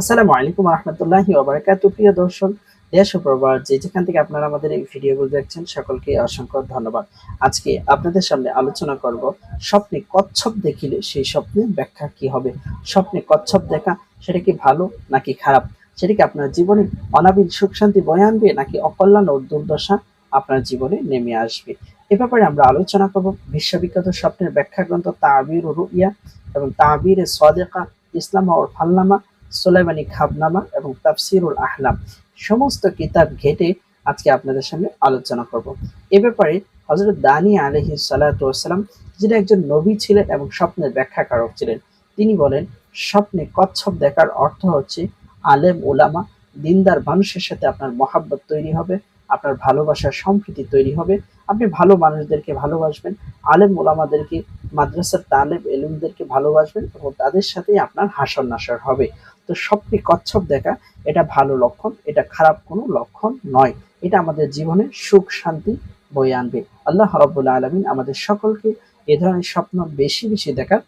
আসসালামু আলাইকুম রহমতুল্লাহি প্রিয় দর্শক, দেশ ও প্রবাস যে যেখান থেকে আপনারা আমাদের এই ভিডিওগুলো দেখছেন, সকলকে অসংখ্য ধন্যবাদ। আজকে আপনাদের সামনে আলোচনা করব, স্বপ্নে কচ্ছপ দেখিলে সেই স্বপ্নের ব্যাখ্যা কি হবে? স্বপ্নে কচ্ছপ দেখা, সেটা কি ভালো নাকি খারাপ? সেটা কি আপনার জীবনে অনাবিল সুখ শান্তি বয়ে আনবে নাকি অকল্যাণ ও দুর্দশা আপনার জীবনে নেমে আসবে? এ ব্যাপারে আমরা আলোচনা করব, বিশ্ববিখ্যাত স্বপ্নের ব্যাখ্যা গ্রন্থ তাবির রুইয়া এবং তাবির সদেকা ইসলাম ও ফাল্লামা সোলাইমানি খাবনামা এবং তাফসিরুল আহলাম। সমস্ত কিতাব ঘেটে আজকে আপনাদের সামনে আলোচনা করব। এ ব্যাপারে হজরত দানি আলহি সালাতাম যিনি একজন নবী ছিলেন এবং স্বপ্নের ব্যাখ্যাকারক ছিলেন, তিনি বলেন, স্বপ্নে কচ্ছপ দেখার অর্থ হচ্ছে, আলেম ওলামা দিনদার মানুষের সাথে আপনার মহাব্বত তৈরি হবে আপনার ভালোবাসার সম্প্রীতি তৈরি হবে। আপনি ভালো মানুষদেরকে ভালোবাসবেন, আলেম ওলামাদেরকে, মাদ্রাসার তালেব এলুমদেরকে ভালোবাসবেন এবং তাদের সাথেই আপনার হাসর নাসর হবে। তো স্বপ্নে কচ্ছপ দেখা, এটা ভালো লক্ষণ, এটা খারাপ কোনো লক্ষণ নয়। এটা আমাদের জীবনে সুখ, শান্তি বয়ে আনবে। আল্লাহ রব্বুল আলমিন আমাদের সকলকে এ ধরনের স্বপ্ন বেশি বেশি দেখার